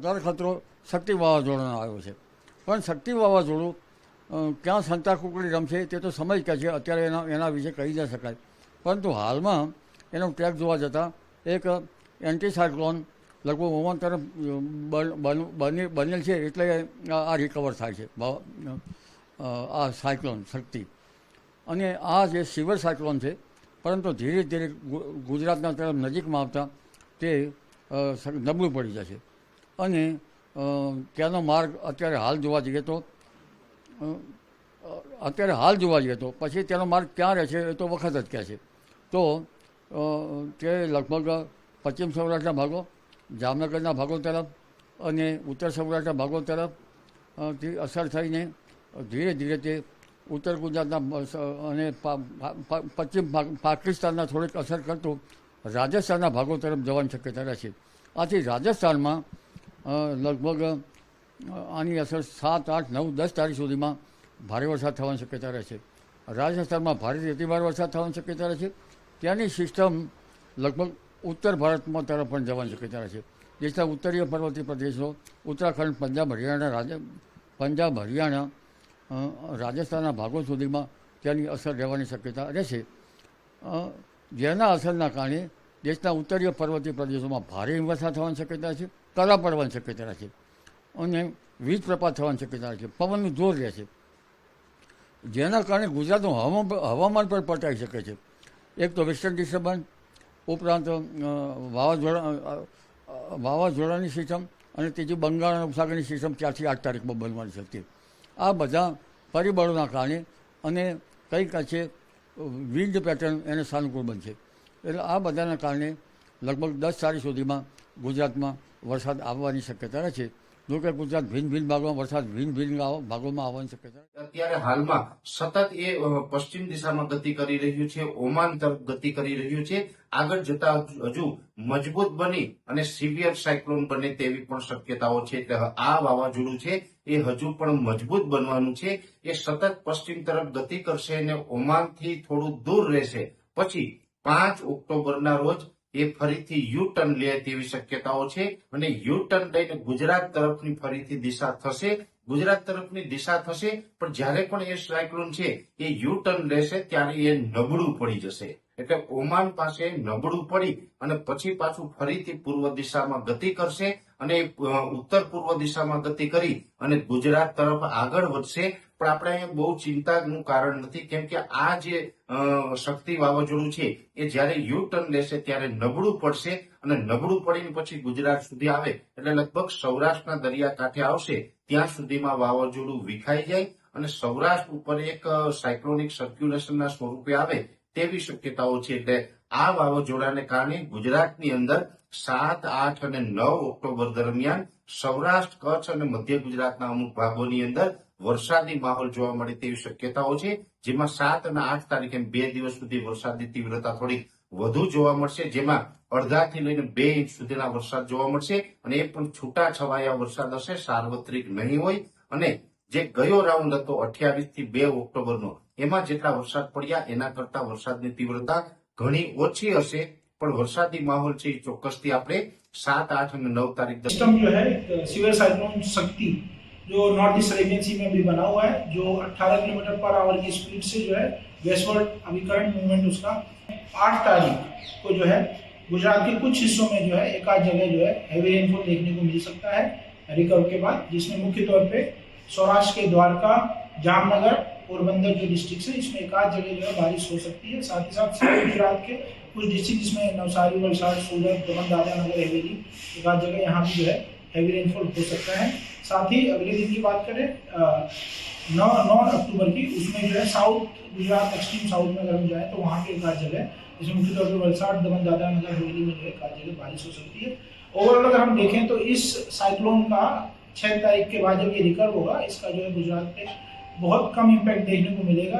અત્યારે ખતરો શક્તિ વાવાઝોડાનો આવ્યો છે. પણ શક્તિ વાવાઝોડું ક્યાં સંતા કુકડી રમશે તે તો સમય કહે છે, અત્યારે એના એના વિશે કહી ન શકાય. પરંતુ હાલમાં એનો ટ્રેક જોવા જતાં એક એન્ટીસાયક્લોન લગભગ ઓવન તરફ બન- બન- બની, બનેલ છે એટલે આ રિકવર થાય છે. આ સાયક્લોન શક્તિ. અને આ જે સિવર સાયક્લોન છે, પરંતુ ધીરે ધીરે ગુજરાતના તરફ નજીકમાં આવતા તે નબળું પડી જશે. અને ત્યાંનો માર્ગ અત્યારે હાલ જોવા જઈએ તો અત્યારે હાલ જોવા જઈએ તો, પછી તેનો માર્ગ ક્યાં રહે છે એ તો વખત જ કહે છે. તો તે લગભગ પશ્ચિમ સૌરાષ્ટ્રના ભાગો, જામનગરના ભાગો તરફ અને ઉત્તર સૌરાષ્ટ્રના ભાગો તરફથી અસર થઈને ધીરે ધીરે તે ઉત્તર ગુજરાતના અને પશ્ચિમ પાકિસ્તાનના થોડીક અસર કરતું રાજસ્થાનના ભાગો તરફ જવાની શક્યતા રહે છે. આથી રાજસ્થાનમાં લગભગ આની અસર સાત, આઠ, નવ, દસ તારીખ સુધીમાં ભારે વરસાદ થવાની શક્યતા રહે છે. રાજસ્થાનમાં ભારેથી અતિભારે વરસાદ થવાની શક્યતા રહે છે. ત્યાંની સિસ્ટમ લગભગ ઉત્તર ભારતમાં તરફ પણ જવાની શક્યતા રહે છે. દેશના ઉત્તરીય પર્વતીય પ્રદેશો, ઉત્તરાખંડ, પંજાબ, હરિયાણા રાજ પંજાબ, હરિયાણા રાજસ્થાનના ભાગો સુધીમાં ત્યાંની અસર રહેવાની શક્યતા રહેશે જેના અસરના કારણે દેશના ઉત્તરીય પર્વતીય પ્રદેશોમાં ભારે વરસાદ થવાની શક્યતા છે. કરા પડવાની શક્યતા છે. અને વીજ પ્રપાત થવાની શક્યતા છે. પવનનું જોર રહે છે. જેના કારણે ગુજરાતનું હવામાન પણ પલટાઈ શકે છે. એક તો વેસ્ટર્ન ડિસ્ટર્બન્સ ઉપરાંત વાવાઝોડા વાવાઝોડાની સિસ્ટમ અને ત્રીજી બંગાળના ઉપસાગરની સિસ્ટમ ત્યારથી આઠ તારીખમાં બનવાની શક્તિ. આ બધા પરિબળોના કારણે અને કંઈક છે, વિન્ડ પેટર્ન એને સાનુકૂળ બનશે. એટલે આ બધાના કારણે લગભગ દસ તારીખ સુધીમાં ગુજરાતમાં વરસાદ આવવાની શક્યતા રહે છે જોકે ગુજરાત ભિન્ન ભિન્ન ભાગોમાં વરસાદ ભિન્ન ભિન્ન ભાગોમાં આવવાની શક્યતા અત્યારે હાલમાં સતત એ પશ્ચિમ દિશામાં ગતિ કરી રહ્યું છે, ઓમાન તરફ ગતિ કરી રહ્યું છે. આગળ જતા હજુ મજબૂત બની અને સિવિયર સાયક્લોન બને તેવી પણ શક્યતાઓ છે. આ વાવાઝોડું છે એ હજુ પણ મજબૂત બનવાનું છે. એ સતત પશ્ચિમ તરફ ગતિ કરશે અને ઓમાનથી થોડું દૂર રહેશે. પછી પાંચ ઓક્ટોબરના રોજ એ ફરીથી યુ ટર્ન લે તેવી શક્યતાઓ છે અને યુ ટર્ન લઈને ગુજરાત તરફની ફરીથી દિશા થશે. ગુજરાત તરફની દિશા થશે, પણ જ્યારે પણ એ સાયક્લોન છે, એ યુ ટર્ન લેશે ત્યારે એ નબળું પડી જશે. એટલે ઓમાન પાસે નબળું પડી અને પછી પાછું ફરીથી પૂર્વ દિશામાં ગતિ કરશે અને ઉત્તર પૂર્વ દિશામાં ગતિ કરી અને ગુજરાત તરફ આગળ વધશે. પણ આપણે બહુ ચિંતાનું કારણ નથી. કેમ કે આ જે શક્તિ વાવાઝોડું છે, એ જ્યારે યુ ટર્ન લેશે ત્યારે નબળું પડશે અને નબળું પડીને પછી ગુજરાત સુધી આવે. એટલે લગભગ સૌરાષ્ટ્રના દરિયાકાંઠે આવશે, ત્યાં સુધીમાં વાવાઝોડું વિખાઈ જાય અને સૌરાષ્ટ્ર ઉપર એક સાયક્લોનિક સર્ક્યુલેશનના સ્વરૂપે આવે. તેવી શક્યતાઓ છે એટલે આ વાવાઝોડાને કારણે ગુજરાતની અંદર સાત, આઠ અને નવ ઓક્ટોબર દરમિયાન સૌરાષ્ટ્ર, કચ્છ અને મધ્ય ગુજરાતના અમુક ભાગોની અંદર વરસાદી માહોલ જોવા મળે તેવી શક્યતાઓ છે, જેમાં સાત અને આઠ તારીખે બે દિવસ સુધી વરસાદની તીવ્રતા થોડી વધુ જોવા મળશે, જેમાં અડધાથી લઈને બે ઇંચ સુધીના વરસાદ જોવા મળશે અને એ પણ છૂટા છવાયા વરસાદ હશે, સાર્વત્રિક નહીં હોય અને જે ગયો રાઉન્ડ હતો અઠ્યાવીસ થી બે ઓક્ટોબરનો એમાં જેટલા વરસાદ પડ્યા એના કરતા વરસાદની તીવ્રતા ઘણી ઓછી હશે પણ વરસાદી માહોલ છે એ ચોક્કસથી આપણે સાત આઠ અને નવ તારીખ દરમિયાન सिस्टम जो है सिवियर साइक्लोन शक्ति जो नॉर्थ ईस्ट अरेबियन सी में भी बना हुआ है जो 18 किलोमीटर पर आवर की स्पीड से जो है वेस्टवर्ड अभी करंट मूवमेंट उसका आठ तारीख को जो है गुजरात के कुछ हिस्सों में जो है एक आध जगह जो है हैवी रेनफॉल देखने को मिल सकता है रिकवर के बाद जिसमें मुख्य तौर पे सौराष्ट्र के द्वारका, जामनगर, पोरबंदर जो डिस्ट्रिक्ट है इसमें एक आध जगह जो है बारिश हो सकती है। साथ ही साथ गुजरात के कुछ डिस्ट्रिक्ट जिसमें नवसारी, वलसाड़, सूरत दमन दादरा नगर, हवेली, एक आध जगह यहाँ भी जो है हैवी रेनफॉल हो सकता है। साथ ही अगले दिन की बात करें नौ नौ अक्टूबर की, उसमें जो है साउथ गुजरात एक्सट्रीम साउथ में अगर हम जाए तो वहाँ पे एक आध जगह, जिसमें मुख्य तौर पर वलसाड़ दमन दादरा नगर, हवेली में जो है एक आध जगह बारिश हो सकती है। ओवरऑल अगर हम देखें तो इस साइक्लोन का छह तारीख के बाद जब ये रिकवर होगा इसका जो है गुजरात पे बहुत कम इम्पैक्ट देखने को मिलेगा